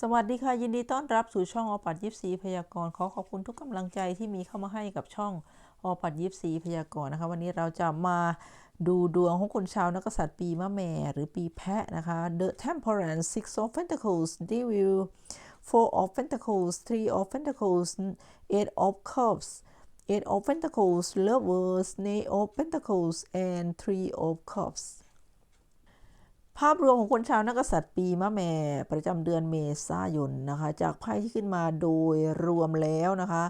สวัสดีค่ะ ยินดีต้อนรับสู่ช่องอปัดยิปซีพยากรณ์ขอขอบคุณทุกกำลังใจที่มีเข้ามาให้กับช่องอปัดยิปซีพยากรณ์นะคะ วันนี้เราจะมาดูดวงของคนชาวนักษัตริย์ปีมะแม่หรือปีแพะนะคะ The Temperance Six of Pentacles Devil Four of Pentacles Three of Pentacles Eight of Cups Eight of Pentacles Lovers Knight of Pentacles and Three of Cups ภาพรวมของคนชาวนักษัตริย์ปีมะแม่ประจำเดือนเมษายนนะคะ จากไพ่ที่ขึ้นมาโดยรวมแล้วนะคะ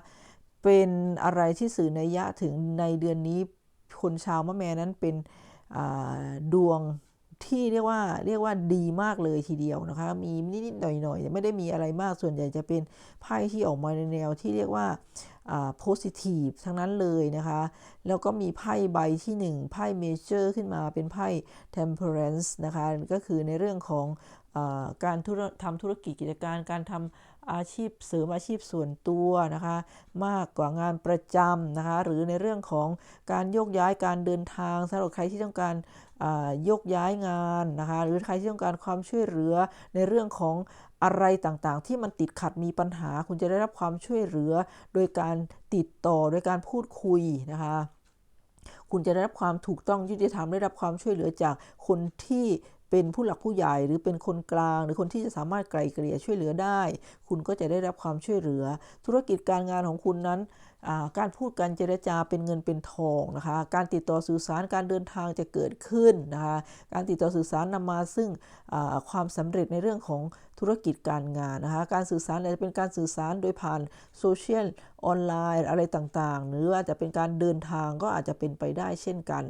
เป็นอะไรที่สื่อนัยยะถึงในเดือนนี้คนชาวมะแม่นั้นเป็นดวง ที่เรียกว่าเรียกว่าดีมากเลยทีเดียวนะคะ มีนิดๆหน่อยๆไม่ได้มีอะไรมากส่วนใหญ่จะเป็นไพ่ที่ออกมาในแนวที่เรียกว่า positive ทั้งนั้นเลยนะคะ แล้วก็มีไพ่ใบที่ 1 ไพ่ major ขึ้นมาเป็นไพ่ temperance นะคะ ก็คือในเรื่องของ การทำธุรกิจกิจการการทำอาชีพเสริมอาชีพส่วนตัวนะคะมากกว่างานประจำนะคะหรือในเรื่องของการโยกย้ายการเดินทางสำหรับใครที่ต้องการยกย้ายงานนะคะหรือใครที่ต้องการความช่วยเหลือในเรื่องของอะไรต่างๆ ที่มันติดขัดมีปัญหา คุณจะได้รับความช่วยเหลือ โดยการติดต่อโดยการพูดคุยนะคะคุณจะได้รับความถูกต้องยุติธรรมได้รับความช่วยเหลือจากคนที่ เป็นผู้หลักผู้ใหญ่หรือเป็นคนกลาง หรือคนที่จะสามารถไกลเกลี่ยช่วยเหลือได้ คุณก็จะได้รับความช่วยเหลือ ธุรกิจการงานของคุณนั้น การพูดการเจรจาเป็นเงินเป็นทองนะคะการติดต่อสื่อสารการเดินทางจะเกิดขึ้นนะคะการติดต่อสื่อสารนำมาซึ่งความสำเร็จในเรื่องของธุรกิจการงานนะคะการสื่อสารอาจจะเป็นการสื่อสารโดยผ่านโซเชียลออนไลน์อะไรต่างๆ หรืออาจจะเป็นการเดินทางก็อาจจะเป็นไปได้เช่นกัน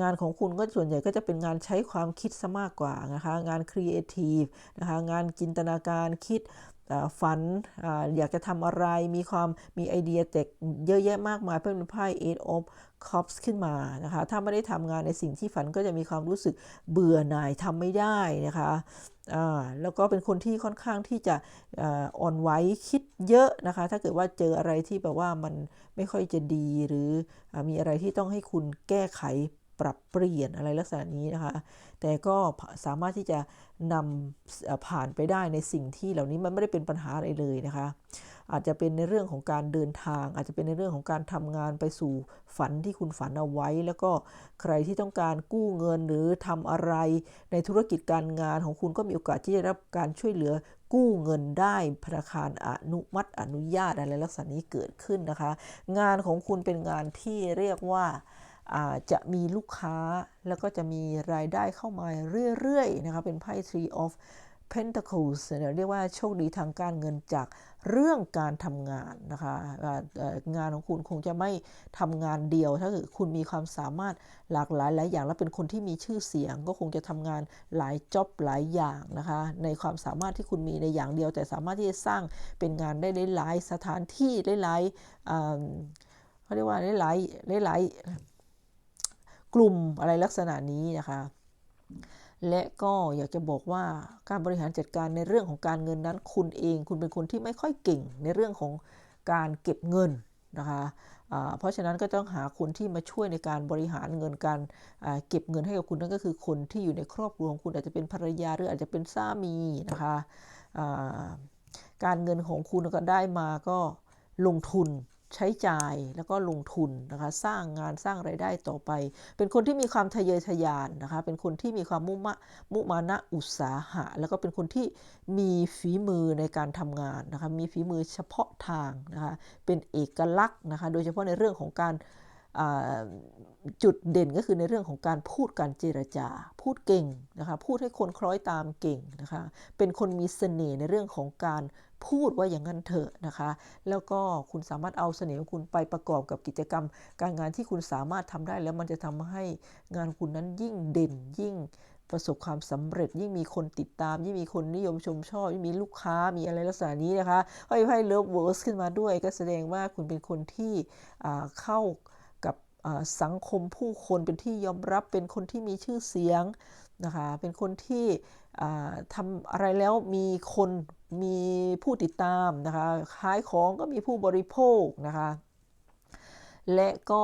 งานของคุณก็ส่วนใหญ่ก็จะเป็นงานใช้ความคิดซะมากกว่านะคะงานครีเอทีฟนะคะงานจินตนาการคิด ฝันออยากจะทำอะไรมีความมีไอเดียเต็กเยอะแยะมากมายเพื่อเป็นไพ่ Eight of Cups ขึ้นมานะคะถ้าไม่ได้ทำงานในสิ่งที่ฝันก็จะมีความรู้สึกเบื่อหน่ายทำไม่ได้นะคะแล้วก็เป็นคนที่ค่อนข้างที่จะอ่อนไหวคิดเยอะนะคะ ถ้าเกิดว่าเจออะไรที่แบบว่ามันไม่ค่อยจะดีหรืออมีอะไรที่ต้องให้คุณแก้ไข ปรับเปลี่ยนอะไรลักษณะนี้นะคะ แต่ก็สามารถที่จะนำผ่านไปได้ในสิ่งที่เหล่านี้มันไม่ได้เป็นปัญหาอะไรเลยนะคะ อาจจะเป็นในเรื่องของการเดินทาง อาจจะเป็นในเรื่องของการทำงานไปสู่ฝันที่คุณฝันเอาไว้ แล้วก็ใครที่ต้องการกู้เงินหรือทำอะไรในธุรกิจการงานของคุณก็มีโอกาสที่จะรับการช่วยเหลือกู้เงินได้ธนาคารอนุมัติอนุญาตอะไรลักษณะนี้เกิดขึ้นนะคะ งานของคุณเป็นงานที่เรียกว่า จะมีลูกค้าแล้วก็จะมีรายได้เข้ามาเรื่อยๆนะคะเป็นไพ่ Three of Pentacles เรียกว่าโชคดีทางการเงินจากเรื่องการทำงานนะคะงานของคุณคงจะไม่ทำงานเดียว ถ้าเกิดคุณมีความสามารถหลากหลายหลายอย่างและเป็นคนที่มีชื่อเสียง ก็คงจะทำงานหลายจ็อบหลายอย่างนะคะในความสามารถที่คุณมีในอย่างเดียว แต่สามารถที่จะสร้างเป็นงานได้หลายสถานที่หลายเขาเรียกว่าหลายหลาย กลุ่มอะไรลักษณะนี้นะคะ และก็อยากจะบอกว่าการบริหารจัดการในเรื่องของการเงินนั้น คุณเอง คุณเป็นคนที่ไม่ค่อยเก่งในเรื่องของการเก็บเงินนะคะเพราะฉะนั้นก็ต้องหาคนที่มาช่วยในการบริหารเงินการเก็บเงินให้กับคุณนั่นก็คือคนที่อยู่ในครอบครัวของคุณอาจจะเป็นภรรยาหรืออาจจะเป็นสามีนะคะการเงินของคุณก็ได้มาก็ลงทุน ใช้จ่ายแล้วก็ลงทุนนะคะสร้างงานสร้างไรายได้ต่อไป เป็นคนที่มีความทะเยอทะยานนะคะเป็นคนที่มีความมุมะมุมานะอุตสาหะ แล้วก็เป็นคนที่มีฝีมือในการทำงานนะคะมีฝีมือเฉพาะทางนะคะเป็นเอกลักษณ์นะคะโดยเฉพาะในเรื่องของการจุดเด่นก็คือในเรื่องของการพูดการเจรจา พูดเก่งนะคะพูดให้คนคล้อยตามเก่งนะคะเป็นคนมีเสน่ห์ในเรื่องของการ พูดว่าอย่างนั้นเถอะนะคะ แล้วก็คุณสามารถเอาเสน่ห์ของคุณไปประกอบกับกิจกรรม การงานที่คุณสามารถทำได้แล้วมันจะทำให้งานคุณนั้นยิ่งเด่นยิ่งประสบความสำเร็จยิ่งมีคนติดตาม ยิ่งมีคนนิยมชมชอบ ยิ่งมีลูกค้ามีอะไรลักษณะนี้นะคะห้อยไพ่เลิฟเวิร์สขึ้นมาด้วย ก็แสดงว่าคุณเป็นคนที่เข้ากับสังคมผู้คนเป็นที่ยอมรับเป็นคนที่มีชื่อเสียง นะคะเป็นคนที่ทำอะไรแล้วมีคนมีผู้ติดตามนะคะขายของก็มีผู้บริโภคนะคะและก็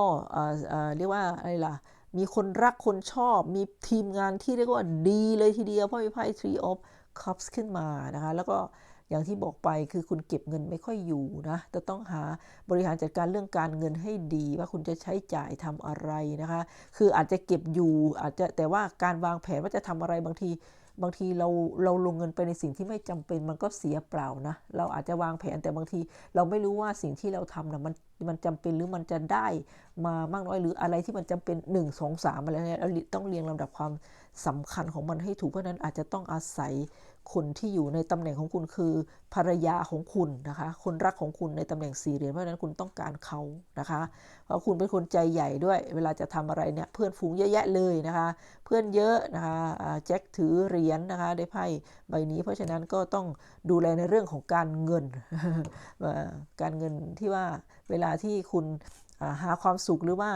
เรียกว่าอะไรล่ะมีคนรักคนชอบ มีทีมงานที่เรียกว่าดีเลยทีเดียวเพราะมีไพ่ Three of Cups ขึ้นมานะคะแล้วก็ อย่างที่บอกไปคือคุณเก็บเงินไม่ค่อยอยู่นะจะต้องหาบริหารจัดการเรื่องการเงินให้ดี ว่าคุณจะใช้จ่ายทำอะไรนะคะ คืออาจจะเก็บอยู่อาจจะแต่ว่าการวางแผนว่าจะทำอะไรบางทีบางทีเราเราลงเงินไปในสิ่งที่ไม่จำเป็นมันก็เสียเปล่านะ เราอาจจะวางแผนแต่บางที เราไม่รู้ว่าสิ่งที่เราทำนะมันมันจำเป็นหรือมันจะได้มามากน้อยหรืออะไรที่มันจำเป็น 1 2 3อะไรเนี่ยเราต้องเรียงลำดับความสำคัญของมันให้ถูกเพราะนั้นอาจจะต้องอาศัย คนที่อยู่ในตำแหน่งของคุณคือภรรยาของคุณนะคะ คนรักของคุณในตำแหน่งสี่เหรียญเพราะฉะนั้นคุณต้องการเขานะคะ เพราะคุณเป็นคนใจใหญ่ด้วย เวลาจะทำอะไรเนี่ยเพื่อนฝูงเยอะแยะเลยนะคะ เพื่อนเยอะนะคะแจ็คถือเหรียญนะคะ ได้ไพ่ใบนี้ เพราะฉะนั้นก็ต้องดูแลในเรื่องของการเงิน การเงินที่ว่าเวลาที่คุณ หาความสุขหรือว่า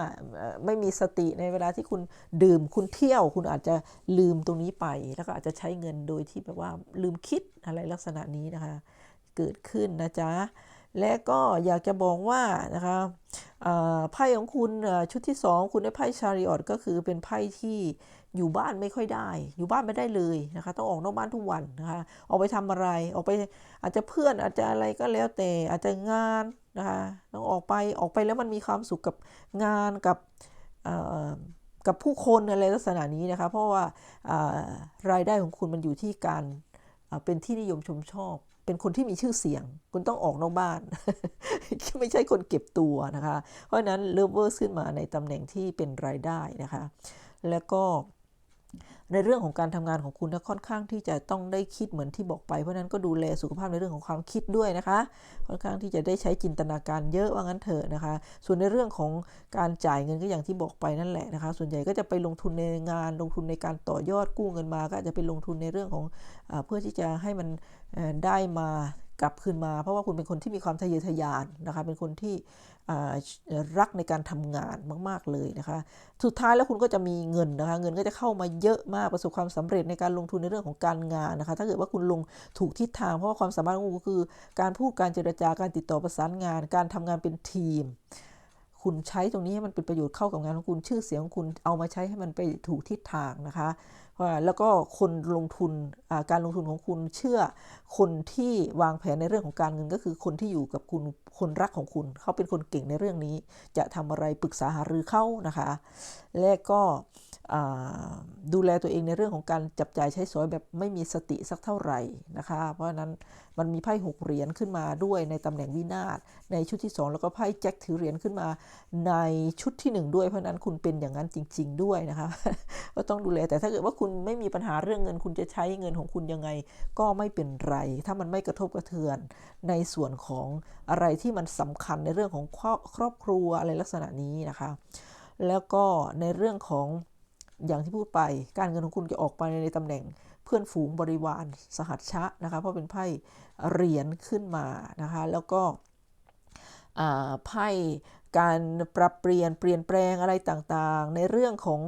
ไม่มีสติในเวลาที่คุณดื่มคุณเที่ยว คุณอาจจะลืมตรงนี้ไป แล้วก็อาจจะใช้เงินโดยที่แบบว่าลืมคิดอะไรลักษณะนี้นะคะ เกิดขึ้นนะจ๊ะและก็อยากจะบอกว่านะคะไพ่ของคุณชุดที่ 2 คุณได้ไพ่ชาริออตก็คือเป็นไพ่ที่ อยู่บ้านไม่ค่อยได้ อยู่บ้านไม่ได้เลยนะคะ ต้องออกนอกบ้านทุกวันนะคะ ออกไปทำอะไร ออกไปอาจจะเพื่อนอาจจะอะไรก็แล้วแต่ อาจจะงานนะคะ ต้องออกไป ออกไปแล้วมันมีความสุขกับงานกับกับผู้คนอะไรลักษณะนี้นะคะ เพราะว่ารายได้ของคุณมันอยู่ที่การเป็นที่นิยมชมชอบ เป็นคนที่มีชื่อเสียง คุณต้องออกนอกบ้าน ไม่ใช่คนเก็บตัวนะคะ เพราะนั้นเลเวอร์ขึ้นมาในตำแหน่งที่เป็นรายได้นะคะ แล้วก็ ในเรื่องของการทำงานของคุณนะค่อนข้างที่จะต้องได้คิดเหมือนที่บอกไปเพราะนั้นก็ดูแลสุขภาพในเรื่องของความคิดด้วยนะคะ ค่อนข้างที่จะได้ใช้จินตนาการเยอะว่างั้นเถอะนะคะ ส่วนในเรื่องของการจ่ายเงินก็อย่างที่บอกไปนั่นแหละนะคะ ส่วนใหญ่ก็จะไปลงทุนในงานลงทุนในการต่อยอดกู้เงินมา ก็อาจจะไปลงทุนในเรื่องของอเพื่อที่จะให้มันได้มา กลับคืนมา เพราะว่าคุณเป็นคนที่มีความทะเยอทะยานนะคะเป็นคนที่รักในการทำงานมาก ๆเลยนะคะสุดท้ายแล้วคุณก็จะมีเงินนะคะเงินก็จะเข้ามาเยอะมากประสบความสำเร็จในการลงทุนในเรื่องของการงานนะคะถ้าเกิดว่าคุณลงถูกทิศทางเพราะว่าความสามารถของคุณก็คือ การพูดการเจรจาการติดต่อประสานงาน การทำงานเป็นทีมคุณใช้ตรงนี้ให้มันเป็นประโยชน์เข้ากับงานของคุณชื่อเสียงของคุณเอามาใช้ให้มันไปถูกทิศทางนะคะ แล้วก็คนลงทุนการลงทุนของคุณเชื่อคนที่วางแผนในเรื่องของการเงินก็คือคนที่อยู่กับคุณคนรักของคุณ เขาเป็นคนเก่งในเรื่องนี้ จะทำอะไรปรึกษาหารือเข้านะคะ และก็ดูแลตัวเองในเรื่องของการจับจ่ายใช้สอยแบบไม่มีสติสักเท่าไหร่นะคะ เพราะฉะนั้น มันมีไพ่หกเหรียญขึ้นมาด้วยในตำแหน่งวินาศในชุดที่ 2 แล้วก็ไพ่แจ็คถือเหรียญขึ้นมาในชุดที่ 1 ด้วยเพราะนั้นคุณเป็นอย่างนั้นจริง ๆ ด้วยนะคะก็ต้องดูแลแต่ถ้าเกิดว่าคุณไม่มีปัญหาเรื่องเงิน คุณจะใช้เงินของคุณยังไงก็ไม่เป็นไร ถ้ามันไม่กระทบกระเทือนในส่วนของอะไรที่มันสำคัญในเรื่องของครอบครัวอะไรลักษณะนี้นะคะ แล้วก็ในเรื่องของอย่างที่พูดไป การเงินของคุณจะออกไปในตำแหน่ง พื่อนฝูงบริวารสหัชชะนะคะเพราะเป็นไพ่เหรียญขึ้นมานะคะแล้วก็ไพ่ การปรับเปลี่ยนเปลี่ยนแปลงอะไรต่างๆ ในเรื่องของ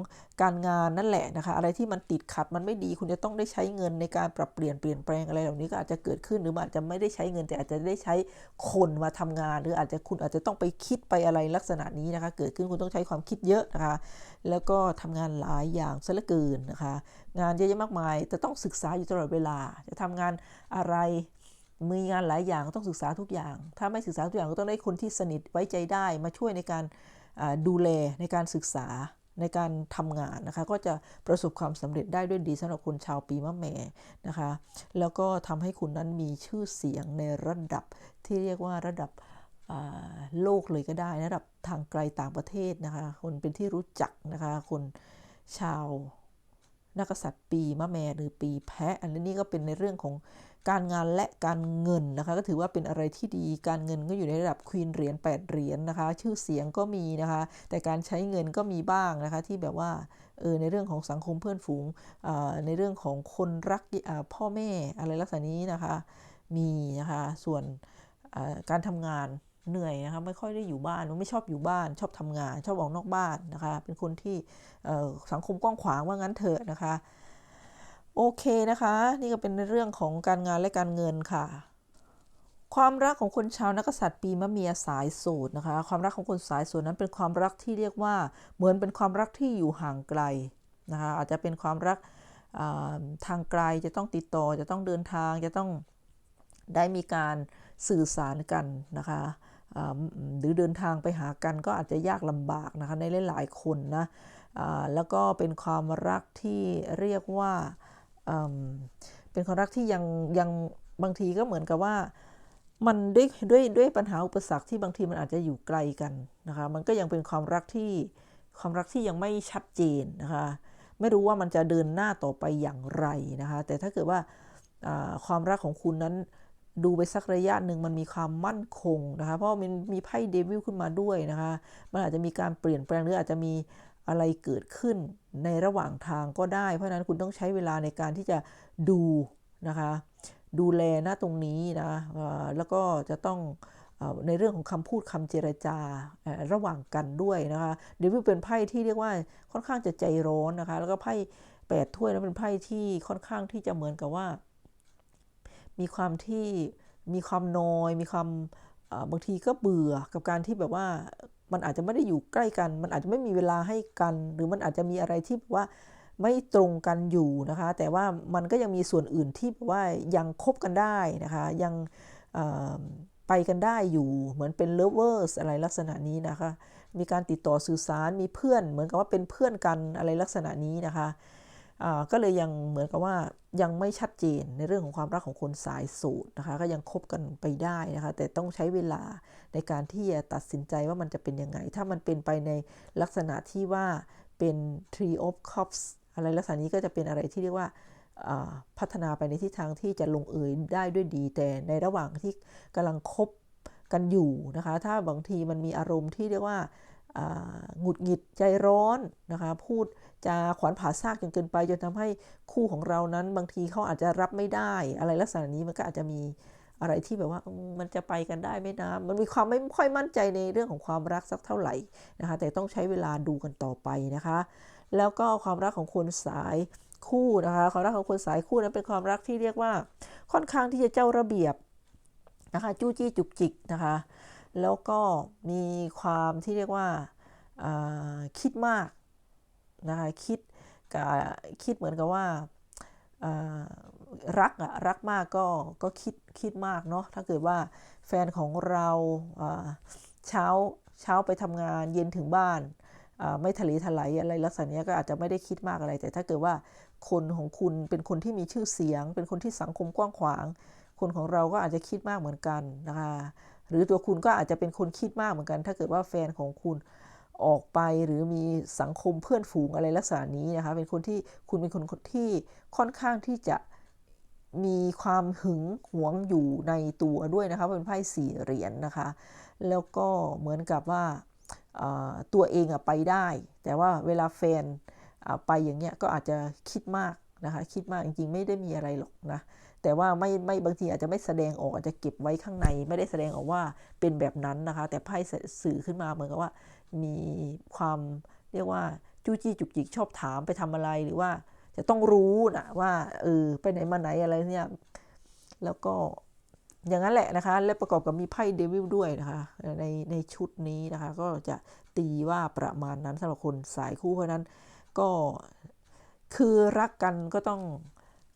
การงานนั่นแหละนะคะ อะไรที่มันติดขัดมันไม่ดี คุณจะต้องได้ใช้เงินในการปรับเปลี่ยนเปลี่ยนแปลงอะไรเหล่านี้ก็อาจจะเกิดขึ้นหรืออาจจะไม่ได้ใช้เงินแต่อาจจะได้ใช้คนมาทำงาน หรืออาจจะคุณอาจจะต้องไปคิดไปอะไรลักษณะนี้นะคะ เกิดขึ้นคุณต้องใช้ความคิดเยอะนะคะ แล้วก็ทำงานหลายอย่างซะเหลือเกินนะคะ งานเยอะแยะมากมายแต่ต้องศึกษาอยู่ตลอดเวลา จะทำงานอะไร มีงานหลายอย่างก็ต้องศึกษาทุกอย่าง ถ้าไม่ศึกษาทุกอย่างก็ต้องได้คนที่สนิทไว้ใจได้ มาช่วยในการดูแลในการศึกษาในการทำงานนะคะ ก็จะประสบความสำเร็จได้ด้วยดีสำหรับคนชาวปีมะแม่นะคะ แล้วก็ทำให้คุณนั้นมีชื่อเสียงในระดับที่เรียกว่าระดับโลกเลยก็ได้ระดับทางไกลต่างประเทศนะคะ คนเป็นที่รู้จักนะคะ คนชาวนักกษัตริย์ปีมะแม่หรือปีแพะ อันนี้ก็เป็นในเรื่องของ การงานและการเงินนะคะก็ถือว่าเป็นอะไรที่ดีการเงินก็อยู่ในระดับควีนเหรียญ8เหรียญนะคะ ชื่อเสียงก็มีนะคะ แต่การใช้เงินก็มีบ้างนะคะที่แบบว่าเออในเรื่องของสังคมเพื่อนฝูงในเรื่องของคนรักพ่อแม่อะไรลักษณะนี้นะคะ มีนะคะส่วนการทำงานเหนื่อยนะคะไม่ค่อยได้อยู่บ้านไม่ชอบอยู่บ้าน ชอบทำงาน ชอบออกนอกบ้านนะคะ เป็นคนที่สังคมกว้างขวางว่างั้นเถอะนะคะ โอเคนะคะ นี่ก็เป็นในเรื่องของการงานและการเงินค่ะ ความรักของคนชาวนักษัตริย์ปีมะเมียสายโสดนะคะ ความรักของคนสายโสดนั้นเป็นความรักที่เรียกว่า เหมือนเป็นความรักที่อยู่ห่างไกลนะคะอาจจะเป็นความรักทางไกลจะต้องติดต่อจะต้องเดินทางจะต้องได้มีการสื่อสารกันนะคะหรือเดินทางไปหากันก็อาจจะยากลำบากนะคะในหลายๆคนนะแล้วก็เป็นความรักที่เรียกว่า เป็นความรักที่ยังยังบางทีก็เหมือนกับว่า มันด้วยด้วยด้วยปัญหาอุปสรรคที่บางทีมันอาจจะอยู่ไกลกันนะคะมันก็ยังเป็นความรักที่ความรักที่ยังไม่ชัดเจนนะคะไม่รู้ว่ามันจะเดินหน้าต่อไปอย่างไรนะคะแต่ถ้าเกิดว่าอ่าความรักของคุณนั้นดูไปสักระยะหนึ่งมันมีความมั่นคงนะคะเพราะมันมีไพ่เดวิลขึ้นมาด้วยนะคะมันอาจจะมีการเปลี่ยนแปลงหรืออาจจะมี อะไรเกิดขึ้นในระหว่างทางก็ได้ เพราะนั้นคุณต้องใช้เวลาในการที่จะดูนะคะ ดูแลนะตรงนี้นะแล้วก็จะต้องในเรื่องของคำพูดคำเจรจาระหว่างกันด้วยนะคะเดวิลเป็นไพ่ที่เรียกว่าค่อนข้างจะใจร้อนนะคะ แล้วก็ไพ่แปดถ้วยแล้วเป็นไพ่ที่ค่อนข้างที่จะเหมือนกับว่า มีความที่มีความนอย มีความบางทีก็เบื่อกับการที่แบบว่า มันอาจจะไม่ได้อยู่ใกล้กัน มันอาจจะไม่มีเวลาให้กัน หรือมันอาจจะมีอะไรที่แบบว่าไม่ตรงกันอยู่นะคะ แต่ว่ามันก็ยังมีส่วนอื่นที่แบบว่ายังคบกันได้นะคะ ยังไปกันได้อยู่ เหมือนเป็น lovers อะไรลักษณะนี้นะคะ มีการติดต่อสื่อสาร มีเพื่อน เหมือนกับว่าเป็นเพื่อนกันอะไรลักษณะนี้นะคะ ก็เลยยังเหมือนกับว่ายังไม่ชัดเจนในเรื่องของความรักของคนสายสูตรนะคะ ก็ยังคบกันไปได้นะคะ แต่ต้องใช้เวลาในการที่จะตัดสินใจว่ามันจะเป็นยังไง ถ้ามันเป็นไปในลักษณะที่ว่าเป็น tree of cups อะไรลักษณะนี้ก็จะเป็นอะไรที่เรียกว่าพัฒนาไปในทิศทางที่จะลงเอยได้ด้วยดี แต่ในระหว่างที่กำลังคบกันอยู่นะคะ ถ้าบางทีมันมีอารมณ์ที่เรียกว่า หงุดหงิดใจร้อนนะคะพูดจาขวานผ่าซากจนเกินไปจนทำให้คู่ของเรานั้น บางทีเขาอาจจะรับไม่ได้ อะไรลักษณะนี้มันก็อาจจะมีอะไรที่แบบว่ามันจะไปกันได้ไหมนะ มันมีความไม่ค่อยมั่นใจในเรื่องของความรักสักเท่าไหร่นะคะ แต่ต้องใช้เวลาดูกันต่อไปนะคะ แล้วก็ความรักของคนสายคู่นะคะ ความรักของคนสายคู่นั้นเป็นความรักที่เรียกว่า ค่อนข้างที่จะเจ้าระเบียบนะคะ จู้จี้จุกจิกนะคะ แล้วก็มีความที่เรียกว่าาคิดมากนะคะคิดกับคิดเหมือนกับว่าารักอะรักมากก็ก็คิดคิดมากเนาะถ้าเกิดว่าแฟนของเราเช้าเช้าไปทำงานเย็นถึงบ้านาไม่ทะเลทลายอะไรลักษณะนี้ก็อาจจะไม่ได้คิดมากอะไร แต่ถ้าเกิดว่าคนของคุณเป็นคนที่มีชื่อเสียง เป็นคนที่สังคมกว้างขวาง คนของเราก็อาจจะคิดมากเหมือนกันนะคะ หรือตัวคุณก็อาจจะเป็นคนคิดมากเหมือนกัน ถ้าเกิดว่าแฟนของคุณออกไปหรือมีสังคมเพื่อนฝูงอะไรลักษณะนี้นะคะเป็นคนที่คุณเป็นคนที่ค่อนข้างที่จะมีความหึงหวงอยู่ในตัวด้วยนะคะเป็นไพ่สี่เหรียญนะคะ แล้วก็เหมือนกับว่าตัวเองอะไปได้ แต่ว่าเวลาแฟนไปอย่างเงี้ยก็อาจจะคิดมากนะคะ คิดมากจริงๆไม่ได้มีอะไรหรอกนะ แต่ว่าไม่ไม่บางทีอาจจะไม่แสดงออกอาจจะเก็บไว้ข้างใน ไม่ได้แสดงออกว่าเป็นแบบนั้นนะคะ แต่ไพ่สื่อขึ้นมาเหมือนกับว่า มีความเรียกว่าจู้จี้จุกจิกชอบถามไปทำอะไรหรือว่า จะต้องรู้นะว่าเออไปไหนมาไหนอะไรเนี่ยแล้วก็อย่างนั้นแหละนะคะ และประกอบกับมีไพ่เดวิลด้วยนะคะในในชุดนี้นะคะ ก็จะตีว่าประมาณนั้นสำหรับคนสายคู่เพราะนั้นก็คือรักกันก็ต้อง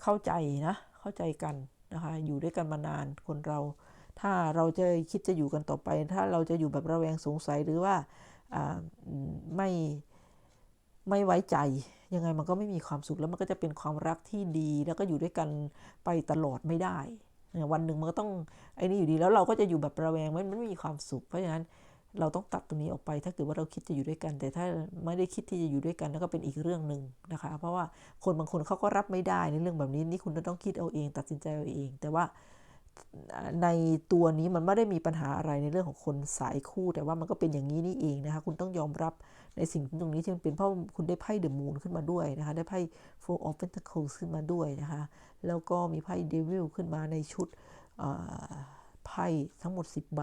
เข้าใจนะ เข้าใจกันนะคะ อยู่ด้วยกันมานานคนเรา ถ้าเราจะคิดจะอยู่กันต่อไป ถ้าเราจะอยู่แบบระแวงสงสัยหรือว่าไม่ไม่ไว้ใจ ยังไงมันก็ไม่มีความสุขแล้วมันก็จะเป็นความรักที่ดี แล้วก็อยู่ด้วยกันไปตลอดไม่ได้ วันหนึ่งมันก็ต้องไอ้นี่อยู่ดีแล้วเราก็จะอยู่แบบระแวงมันมันไม่มีความสุขเพราะฉะนั้น เราต้องตัดตรงนี้ออกไป ถ้าเกิดว่าเราคิดจะอยู่ด้วยกัน แต่ถ้าไม่ได้คิดที่จะอยู่ด้วยกันนั่นก็เป็นอีกเรื่องหนึ่งนะคะ เพราะว่าคนบางคนเขาก็รับไม่ได้ในเรื่องแบบนี้นี่คุณต้องคิดเอาเอง ตัดสินใจเอาเอง แต่ว่าในตัวนี้มันไม่ได้มีปัญหาอะไรในเรื่องของคนสายคู่ แต่ว่ามันก็เป็นอย่างนี้นี่เองนะคะ คุณต้องยอมรับในสิ่งตรงนี้ที่มันเป็นเพราะคุณได้ไพ่เดอะมูนขึ้นมาด้วยนะคะ ได้ไพ่ four of pentacles ขึ้นมาด้วยนะคะ แล้วก็มีไพ่เดวิลขึ้นมาในชุดไพ่ทั้งหมด 10 ใบ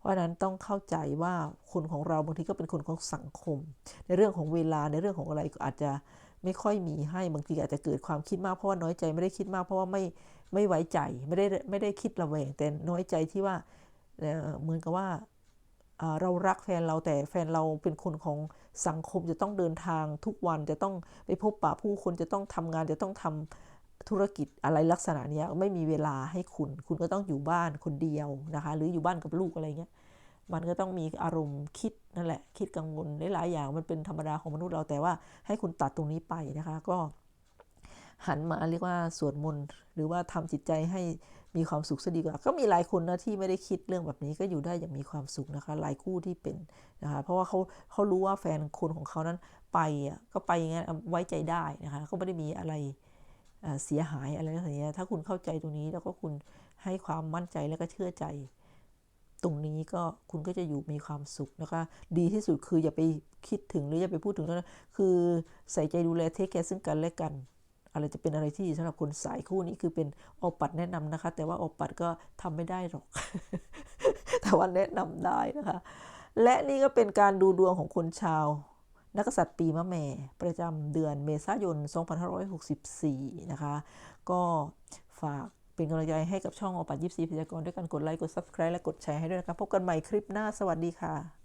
เพราะนั้นต้องเข้าใจว่าคนของเราบางทีก็เป็นคนของสังคม ในเรื่องของเวลาในเรื่องของอะไรก็อาจจะไม่ค่อยมีให้บางทีอาจจะเกิดความคิดมากเพราะว่าน้อยใจไม่ได้คิดมากเพราะว่าไม่ไม่ไว้ใจไม่ได้ไม่ได้คิดระแวงแต่น้อยใจที่ว่าเหมือนกับว่าเรารักแฟนเราแต่แฟนเราเป็นคนของสังคมจะต้องเดินทางทุกวันจะต้องไปพบปะผู้คนจะต้องทำงานจะต้องท ธุรกิจอะไรลักษณะนี้ไม่มีเวลาให้คุณ คุณก็ต้องอยู่บ้านคนเดียวนะคะ หรืออยู่บ้านกับลูกอะไรเงี้ย มันก็ต้องมีอารมณ์คิดนั่นแหละ คิดกังวลหลายอย่าง มันเป็นธรรมดาของมนุษย์เราแต่ว่าให้คุณตัดตรงนี้ไปนะคะ ก็หันมาเรียกว่าสวดมนต์หรือว่าทำจิตใจให้มีความสุขซะดีกว่า ก็มีหลายคนนะที่ไม่ได้คิดเรื่องแบบนี้ก็อยู่ได้อย่างมีความสุขนะคะ หลายคู่ที่เป็นนะคะ เพราะว่าเขาเขารู้ว่าแฟนคนของเขานั้นไปอะก็ไปอย่างนั้นไว้ใจได้นะคะก็ไม่ได้มีอะไร เสียหายอะไรอะไรเงี้ถ้าคุณเข้าใจตรงนี้แล้วก็คุณให้ความมั่นใจแล้วก็เชื่อใจ ตรงนี้ก็คุณก็จะอยู่มีความสุขนะคะดีที่สุดคืออย่าไปคิดถึงหรืออย่าไปพูดถึงเท่านั้นคือใส่ใจดูแลเทคแคร์ซึ่งกันและกันอะไรจะเป็นอะไรที่ดีสำหรับคนสายคู่นี้คือเป็นโอปัดแนะนำนะคะ แต่ว่าโอปัดก็ทำไม่ได้หรอก แต่ว่าแนะนำได้นะคะ และนี่ก็เป็นการดูดวงของคนชาว นักษัตริย์ปีมะแม่ ประจำเดือนเมษายน 2564 นะคะ ก็ฝากเป็นกำลังใจให้กับช่องอปัดยิปซีพยากรด้วยการกดไลค์ กด Subscribe และกดแชร์ให้ด้วยนะคะพบกันใหม่คลิปหน้า สวัสดีค่ะ